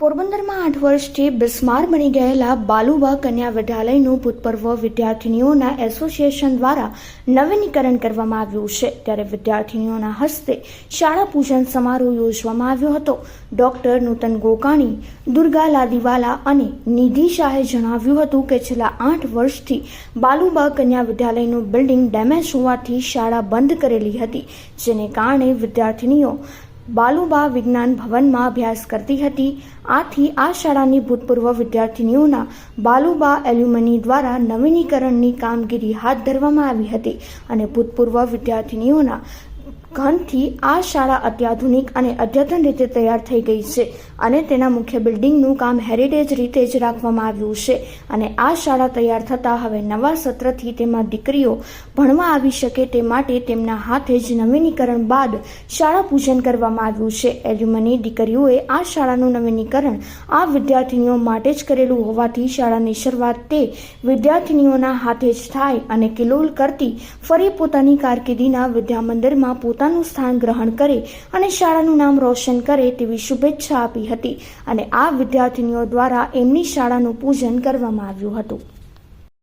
પોરબંદરમાં આઠ વર્ષથી બિસ્માર બની ગયેલા બાલુબા કન્યા વિદ્યાલયનું ભૂતપૂર્વ વિદ્યાર્થીનીઓના એસોસિએશન દ્વારા નવીનીકરણ કરવામાં આવ્યું છે. ત્યારે વિદ્યાર્થીનીઓના હસ્તે શાળા પૂજન સમારોહ યોજવામાં આવ્યો હતો. ડોક્ટર નૂતન ગોકાણી, દુર્ગા લાદીવાલા અને નિધિ શાહે જણાવ્યું હતું કે છેલ્લા આઠ વર્ષથી બાલુબા કન્યા વિદ્યાલયનું બિલ્ડિંગ ડેમેજ હોવાથી શાળા બંધ કરેલી હતી, જેને કારણે વિદ્યાર્થીનીઓ બાલુબા વિજ્ઞાન ભવનમાં અભ્યાસ કરતી હતી. આથી આ શાળાની ભૂતપૂર્વ વિદ્યાર્થીનીઓના બાલુબા એલ્યુમની દ્વારા નવીનીકરણની કામગીરી હાથ ધરવામાં આવી હતી અને ભૂતપૂર્વ વિદ્યાર્થીનીઓના ઘનથી આ શાળા અત્યાધુનિક અને અદ્યતન રીતે તૈયાર થઈ ગઈ છે અને તેના મુખ્ય બિલ્ડિંગનું કામ હેરિટેજ રીતે જ રાખવામાં આવ્યું છે અને આ શાળા તૈયાર થતાં હવે નવા સત્રથી તેમાં દીકરીઓ ભણવા આવી શકે તે માટે તેમના હાથે જ નવીનીકરણ બાદ શાળા પૂજન કરવામાં આવ્યું છે. એલ્યુમની દીકરીઓએ આ શાળાનું નવીનીકરણ આ વિદ્યાર્થીનીઓ માટે જ કરેલું હોવાથી શાળાની શરૂઆત તે વિદ્યાર્થીનીઓના હાથે જ થાય અને કિલોલ કરતી ફરી પોતાની કારકિર્દીના વિદ્યામંદિરમાં પોતાનું સ્થાન ગ્રહણ કરે અને શાળાનું નામ રોશન કરે તેવી શુભેચ્છા આપી હતી. અને આ વિદ્યાર્થીનીઓ દ્વારા એમની શાળાનું પૂજન કરવામાં આવ્યું હતું.